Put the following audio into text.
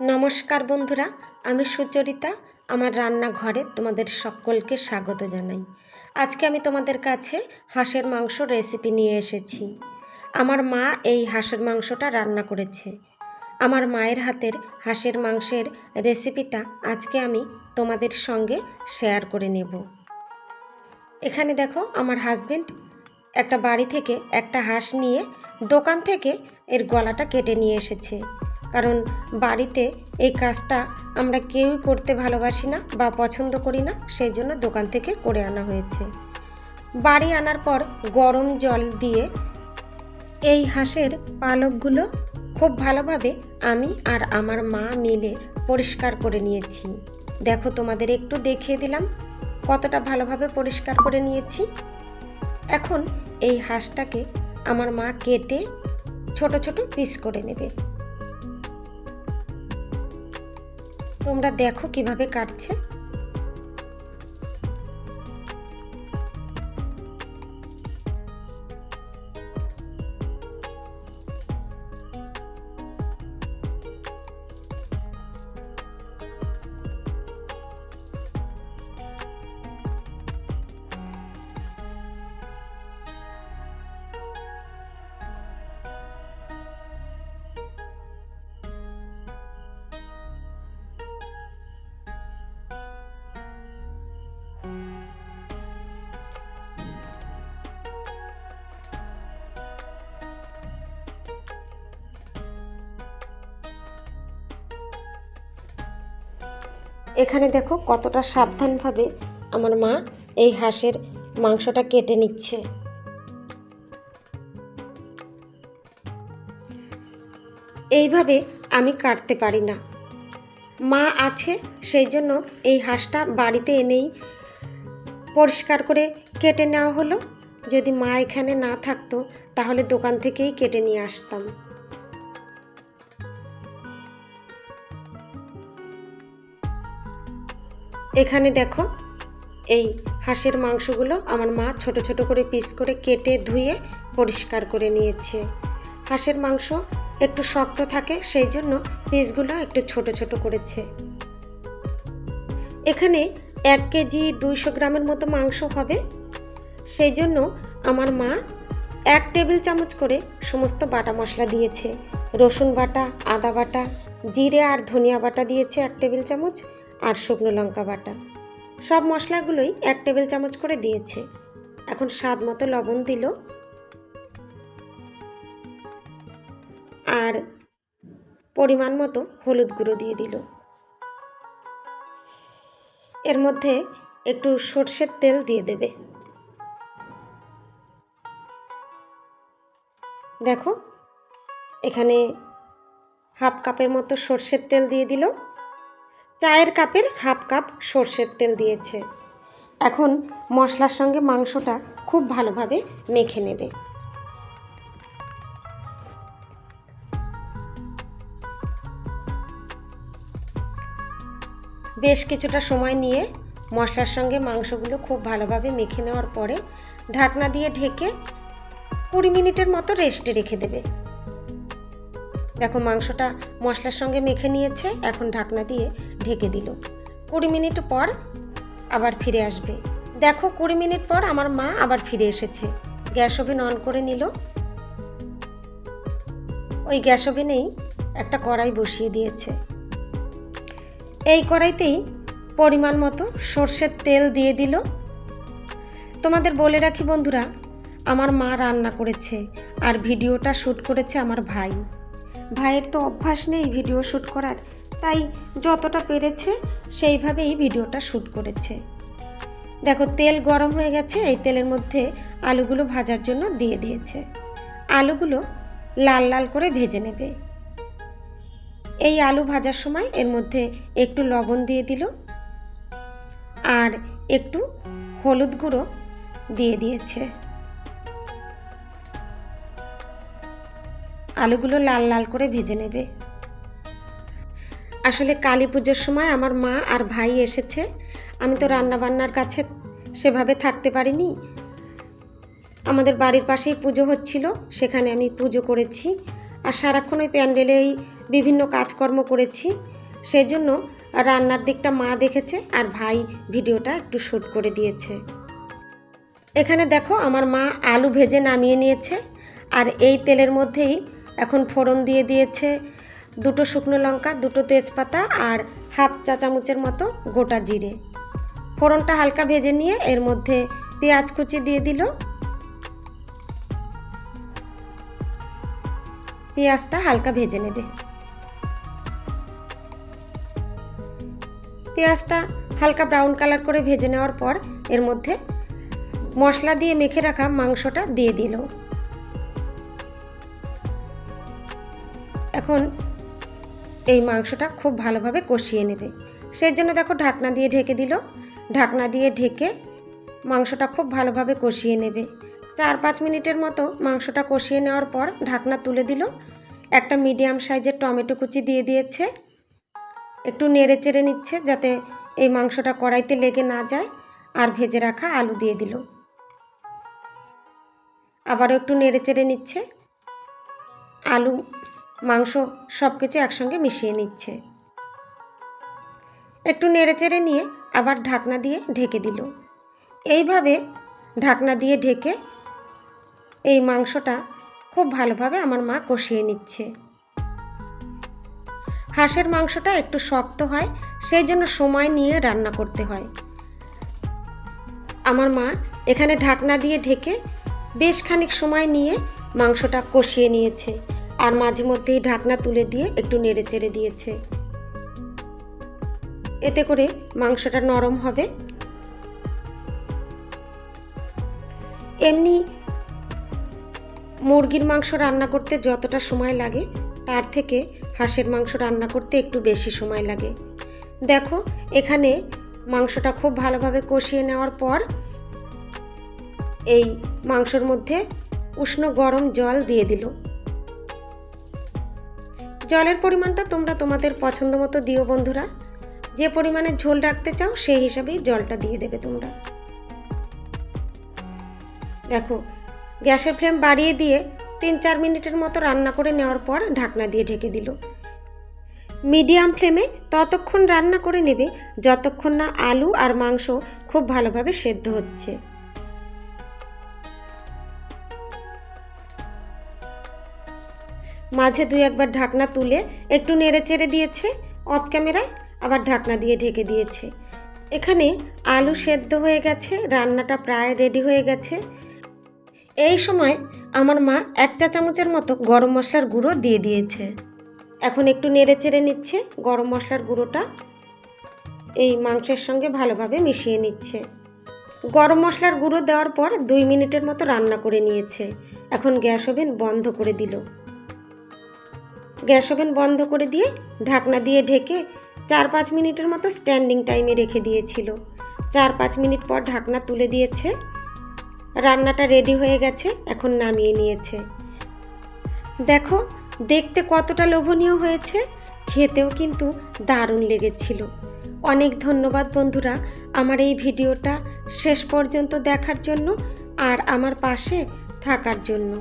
নমস্কার বন্ধুরা, আমি সুচরিতা, আমার রান্নাঘরে তোমাদের সকলকে স্বাগত জানাই। আজকে আমি তোমাদের কাছে হাঁসের মাংস রেসিপি নিয়ে এসেছি। আমার মা এই হাঁসের মাংসটা রান্না করেছে। আমার মায়ের হাতের হাঁসের মাংসের রেসিপিটা আজকে আমি তোমাদের সঙ্গে শেয়ার করে নেব। এখানে দেখো, আমার হাজবেন্ড একটা বাড়ি থেকে একটা হাঁস নিয়ে দোকান থেকে এর গলাটা কেটে নিয়ে এসেছে। কারণ বাড়িতে এই কাজটা আমরা কেউই করতে ভালোবাসি না বা পছন্দ করি না, সেই জন্য দোকান থেকে করে আনা হয়েছে। বাড়ি আনার পর গরম জল দিয়ে এই হাঁসের পালকগুলো খুব ভালোভাবে আমি আর আমার মা মিলে পরিষ্কার করে নিয়েছি। দেখো তোমাদের একটু দেখিয়ে দিলাম কতটা ভালোভাবে পরিষ্কার করে নিয়েছি। এখন এই হাঁসটাকে আমার মা কেটে ছোট ছোট পিস করে নেবে। তোমরা দেখো কীভাবে কাটছে। এখানে দেখো কতটা সাবধানভাবে আমার মা এই হাঁসের মাংসটা কেটে নিচ্ছে। এইভাবে আমি কাটতে পারি না। মা আছে, সেই জন্য এই হাঁসটা বাড়িতে এনেই পরিষ্কার করে কেটে নেওয়া হলো। যদি মা এখানে না থাকতো, তাহলে দোকান থেকেই কেটে নিয়ে আসতাম। এখানে দেখো, এই হাঁসের মাংসগুলো আমার মা ছোট ছোট করে পিস করে কেটে ধুয়ে পরিষ্কার করে নিয়েছে। হাঁসের মাংস একটু শক্ত থাকে, সেই জন্য পিসগুলো একটু ছোট ছোট করেছে। এখানে এক কেজি দুইশো গ্রামের মতো মাংস হবে। সেই জন্য আমার মা এক টেবিল চামচ করে সমস্ত বাটা মশলা দিয়েছে। রসুন বাটা, আদা বাটা, জিরে আর ধনিয়া বাটা দিয়েছে এক টেবিল চামচ। আর শুকনো লঙ্কা বাটা। সব মশলাগুলোই এক টেবিল চামচ করে দিয়েছে। এখন স্বাদ মতো লবণ দিল। আর পরিমাণ মতো হলুদ গুঁড়ো দিয়ে দিল। এর মধ্যে একটু সর্ষের তেল দিয়ে দেবে। দেখো, এখানে হাফ কাপের মতো সর্ষের তেল দিয়ে দিল। চায়ের কাপের হাফ কাপ সর্ষের তেল দিয়েছে। এখন মশলার সঙ্গে মাংসটা খুব ভালোভাবে মেখে নেবে। বেশ কিছুটা সময় নিয়ে মশলার সঙ্গে মাংসগুলো খুব ভালোভাবে মেখে নেওয়ার পরে ঢাকনা দিয়ে ঢেকে কুড়ি মিনিটের মতো রেস্টে রেখে দেবে। দেখো মাংসটা মশলার সঙ্গে মেখে নিয়েছে, এখন ঢাকনা দিয়ে ঢেকে দিল। কুড়ি মিনিট পর আবার ফিরে আসবে। দেখো, কুড়ি মিনিট পর আমার মা আবার ফিরে এসেছে। গ্যাস ওভেন অন করে নিল। ওই গ্যাস ওভেনেই একটা কড়াই বসিয়ে দিয়েছে। এই কড়াইতেই পরিমাণ মতো সর্ষের তেল দিয়ে দিল। তোমাদের বলে রাখি বন্ধুরা, আমার মা রান্না করেছে আর ভিডিওটা শ্যুট করেছে আমার ভাই। ভাইয়ের তো অভ্যাস নেই ভিডিও শ্যুট করার। তাই যতটা পেরেছে সেইভাবেই ভিডিওটা শ্যুট করেছে। দেখো, তেল গরম হয়ে গেছে, এই তেলের মধ্যে আলুগুলো ভাজার জন্য দিয়ে দিয়েছে। আলুগুলো লাল লাল করে ভেজে নেবে। এই আলু ভাজার সময় এর মধ্যে একটু লবণ দিয়ে দিল আর একটু হলুদ গুঁড়ো দিয়ে দিয়েছে। আলুগুলো লাল লাল করে ভেজে নেবে। আসলে কালী পুজোর সময় আমার মা আর ভাই এসেছে। আমি তো রান্না বান্নার কাছে সেভাবে থাকতে পারিনি। আমাদের বাড়ির পাশেই পুজো হচ্ছিল, সেখানে আমি পুজো করেছি। আর সারাক্ষণ ওই প্যান্ডেলেই বিভিন্ন কাজকর্ম করেছি। সেজন্য রান্নার দিকটা মা দেখেছে আর ভাই ভিডিওটা একটু শ্যুট করে দিয়েছে। এখানে দেখো আমার মা আলু ভেজে নামিয়ে নিয়েছে। আর এই তেলের মধ্যেই এখন ফোড়ন দিয়ে দিয়েছে দুটো শুকনো লঙ্কা, দুটো তেজপাতা আর হাফ চা চামচের মতো গোটা জিরে। ফোড়নটা হালকা ভেজে নিয়ে এর মধ্যে পেঁয়াজ কুচি দিয়ে দিল। পেঁয়াজটা হালকা ভেজে নেবে। পেঁয়াজটা হালকা ব্রাউন কালার করে ভেজে নেওয়ার পর এর মধ্যে মশলা দিয়ে মেখে রাখা মাংসটা দিয়ে দিল। এখন এই মাংসটা খুব ভালোভাবে কষিয়ে নেবে। সেই জন্য দেখো ঢাকনা দিয়ে ঢেকে দিল। ঢাকনা দিয়ে ঢেকে মাংসটা খুব ভালোভাবে কষিয়ে নেবে। চার পাঁচ মিনিটের মতো মাংসটা কষিয়ে নেওয়ার পর ঢাকনা তুলে দিল। একটা মিডিয়াম সাইজের টমেটো কুচি দিয়ে দিয়েছে। একটু নেড়ে চেড়ে নিচ্ছে যাতে এই মাংসটা কড়াইতে লেগে না যায় আর ভেজে রাখা আলু দিয়ে দিল। আবারও একটু নেড়ে চেড়ে নিচ্ছে। আলু মাংস সব কিছু একসঙ্গে মিশিয়ে নিচ্ছে। একটু নেড়ে চেড়ে নিয়ে আবার ঢাকনা দিয়ে ঢেকে দিল। এইভাবে ঢাকনা দিয়ে ঢেকে এই মাংসটা খুব ভালোভাবে আমার মা কষিয়ে নিচ্ছে। হাঁসের মাংসটা একটু শক্ত হয়, সেই জন্য সময় নিয়ে রান্না করতে হয়। আমার মা এখানে ঢাকনা দিয়ে ঢেকে বেশ খানিক সময় নিয়ে মাংসটা কষিয়ে নিয়েছে। আর মাঝে মধ্যেই ঢাকনা তুলে দিয়ে একটু নেড়ে চেড়ে দিয়েছে। এতে করে মাংসটা নরম হবে। এমনি মুরগির মাংস রান্না করতে যতটা সময় লাগে, তার থেকে হাঁসের মাংস রান্না করতে একটু বেশি সময় লাগে। দেখো, এখানে মাংসটা খুব ভালোভাবে কষিয়ে নেওয়ার পর এই মাংসর মধ্যে উষ্ণ গরম জল দিয়ে দিল। জলের পরিমাণটা তোমরা তোমাদের পছন্দ মতো দিও বন্ধুরা। যে পরিমাণে ঝোল রাখতে চাও সেই হিসাবেই জলটা দিয়ে দেবে তোমরা। দেখো, গ্যাসের ফ্লেম বাড়িয়ে দিয়ে তিন চার মিনিটের মতো রান্না করে নেওয়ার পর ঢাকনা দিয়ে ঢেকে দিল। মিডিয়াম ফ্লেমে ততক্ষণ রান্না করে নেবে, যতক্ষণ না আলু আর মাংস খুব ভালোভাবে সেদ্ধ হচ্ছে। মাঝে দুই একবার ঢাকনা তুলে একটু নেড়ে চেড়ে দিয়েছে, অফ ক্যামেরায় আবার ঢাকনা দিয়ে ঢেকে দিয়েছে। এখানে আলু সেদ্ধ হয়ে গেছে, রান্নাটা প্রায় রেডি হয়ে গেছে। এই সময় আমার মা এক চা চামচের মতো গরম মশলার গুঁড়ো দিয়ে দিয়েছে। এখন একটু নেড়ে চেড়ে নিচ্ছে, গরম মশলার গুঁড়োটা এই মাংসের সঙ্গে ভালোভাবে মিশিয়ে নিচ্ছে। গরম মশলার গুঁড়ো দেওয়ার পর দুই মিনিটের মতো রান্না করে নিয়েছে। এখন গ্যাস ওভেন বন্ধ করে দিল। গ্যাস ওভেন বন্ধ করে দিয়ে ঢাকনা দিয়ে ঢেকে চার পাঁচ মিনিটের মতো স্ট্যান্ডিং টাইমে রেখে দিয়েছিল। চার পাঁচ মিনিট পর ঢাকনা তুলে দিয়েছে। রান্নাটা রেডি হয়ে গেছে, এখন নামিয়ে নিয়েছে। দেখো, দেখতে কতটা লোভনীয় হয়েছে, খেতেও কিন্তু দারুণ লেগেছিল। অনেক ধন্যবাদ বন্ধুরা আমার এই ভিডিওটা শেষ পর্যন্ত দেখার জন্য আর আমার পাশে থাকার জন্য।